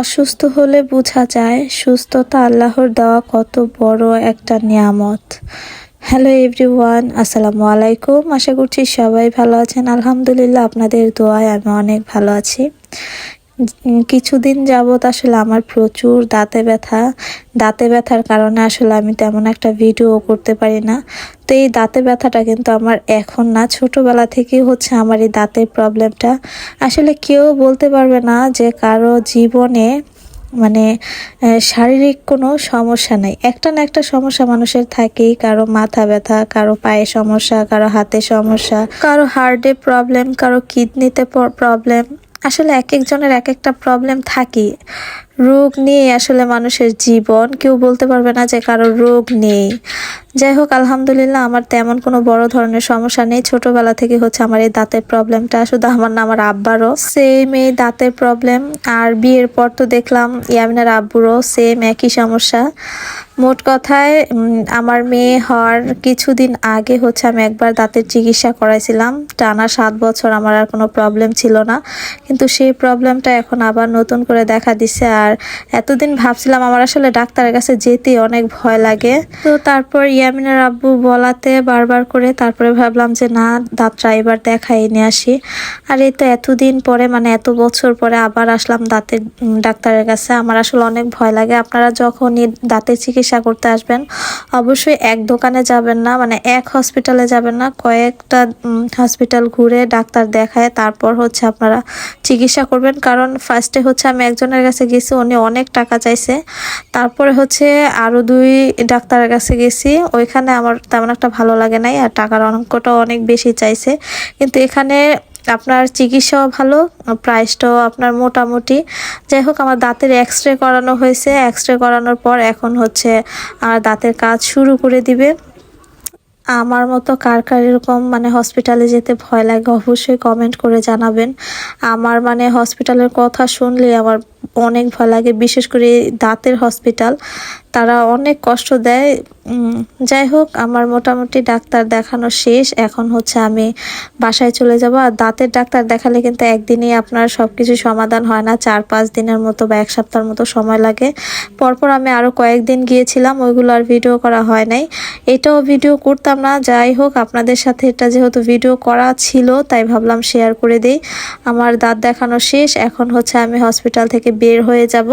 অসুস্থ হলে বোঝা যায়, সুস্থতা আল্লাহর দেওয়া কত বড় একটা নিয়ামত। হ্যালো এভরিওয়ান, আসসালামু আলাইকুম। আশা করছি সবাই ভালো আছেন। আলহামদুলিল্লাহ, আপনাদের দোয়ায় আমি অনেক ভালো আছি। কিছুদিন যাবত আসলে আমার প্রচুর দাঁতে ব্যথা। দাঁতে ব্যথার কারণে আসলে আমি তেমন একটা ভিডিও করতে পারি না। তো এই দাঁতে ব্যথাটা কিন্তু আমার এখন না, ছোটোবেলা থেকেই হচ্ছে আমার এই দাঁতের প্রবলেমটা। আসলে কেউ বলতে পারবে না যে কারও জীবনে মানে শারীরিক কোনো সমস্যা নাই। একটা না একটা সমস্যা মানুষের থাকেই। কারও মাথা ব্যথা, কারও পায়ে সমস্যা, কারও হাতে সমস্যা, কারও হার্টে প্রবলেম, কারও কিডনিতে প্রবলেম। আসলে এক একজনের এক একটা প্রবলেম থাকি। রোগ নিয়ে আসলে মানুষের জীবন কেউ বলতে পারবে না যে কারও রোগ নেই। যাই হোক, আলহামদুলিল্লাহ আমার তেমন কোনো বড় ধরনের সমস্যা নেই। ছোটবেলা থেকে হচ্ছে আমার এই দাঁতের প্রবলেমটা শুধু আমার না, আমার আব্বারও। সেম এই দাঁতের প্রবলেম আর বিয়ের পর তো দেখলাম ইয়ামিনার আব্বুরও সেম একই সমস্যা। মোট কথায় আমার মেয়ে হওয়ার কিছুদিন আগে হচ্ছে আমি একবার দাঁতের চিকিৎসা করাইছিলাম। টানা সাত বছর আমার আর কোনো প্রবলেম ছিল না। কিন্তু সেই প্রবলেমটা এখন আবার নতুন করে দেখা দিছে আর এতদিন ভাবছিলাম আমার আসলে ডাক্তারের কাছে যেতে অনেক ভয় লাগে। তো তারপর ইয়ামিনের আব্বু বলাতে বারবার করে তারপরে ভাবলাম যে, না, দাঁতটা এবার দেখাই নিয়ে আসি। আর এই তো এতদিন পরে মানে এত বছর পরে আবার আসলাম দাঁতের ডাক্তারের কাছে। আমার আসলে অনেক ভয় লাগে। আপনারা যখনই দাঁতের চিকিৎসা করতে আসবেন। অবশ্যই এক দোকানে যাবেন না মানে এক হসপিটালে যাবেন না, কয়েকটা হসপিটাল ঘুরে ডাক্তার দেখায়, তারপর হচ্ছে আপনারা চিকিৎসা করবেন। কারণ ফার্স্টে হচ্ছে আমি একজনের কাছে গেছি, উনি অনেক টাকা চাইছে। তারপরে হচ্ছে আরও দুই ডাক্তারের কাছে গেছি, ওইখানে আমার তেমন একটা ভালো লাগে নাই, আর টাকার অঙ্কটাও অনেক বেশি চাইছে। কিন্তু এখানে আপনার চিকিৎসাও ভালো প্রাইসটাও আপনার মোটামুটি। যাই হোক, আমার দাঁতের এক্স রে করানো হয়েছে। এক্স রে করানোর পর এখন হচ্ছে আর দাঁতের কাজ শুরু করে দিবে। আমার মতো কার কার এরকম মানে হসপিটালে যেতে ভয় লাগে, অবশ্যই কমেন্ট করে জানাবেন। আমার মানে হসপিটালের কথা শুনলে আমার অনেক ভয় লাগে, বিশেষ করে দাঁতের হসপিটাল তারা অনেক কষ্ট দেয়। যাই হোক, আমার মোটামুটি ডাক্তার দেখানো শেষ। এখন হচ্ছে আমি বাসায় চলে যাব। আর দাঁতের ডাক্তার দেখালে কিন্তু একদিনেই আপনার সব কিছু সমাধান হয় না। চার পাঁচ দিনের মতো বা এক সপ্তাহের মতো সময় লাগে। পরপর আমি আরও কয়েকদিন গিয়েছিলাম, ওইগুলো আর ভিডিও করা হয় নাই। এটাও ভিডিও করতাম না। যাই হোক, আপনাদের সাথে এটা যেহেতু ভিডিও করা ছিল, তাই ভাবলাম শেয়ার করে দিই। আমার দাঁত দেখানো শেষ। এখন হচ্ছে আমি হসপিটাল থেকে বের হয়ে যাব।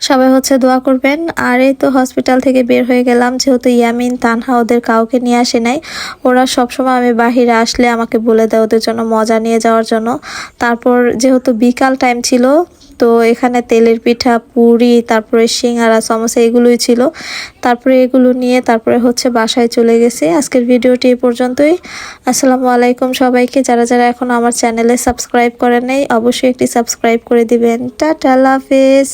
সবাই হচ্ছে দোয়া করবেন। আর এই তো হসপিটাল থেকে বের হয়ে গেলাম। যেহেতু ইয়ামিন, তানহা ওদের কাউকে নিয়ে আসে নাই, ওরা সবসময় আমি বাহিরে আসলে আমাকে বলে দেয় ওদের জন্য মজা নিয়ে যাওয়ার জন্য। তারপর যেহেতু বিকাল টাইম ছিল তো এখানে তেলের পিঠা, পুরি, তারপরে সিঙ্গারা, সমোসা এগুলোই ছিল। তারপরে এগুলো নিয়ে তারপরে হচ্ছে বাসায় চলে গেছি। আজকের ভিডিওটি এই পর্যন্তই। আসসালামু আলাইকুম সবাইকে। যারা যারা এখন আমার চ্যানেলে সাবস্ক্রাইব করে নেই, অবশ্যই একটি সাবস্ক্রাইব করে দিবেন। টাটা হাফেজ।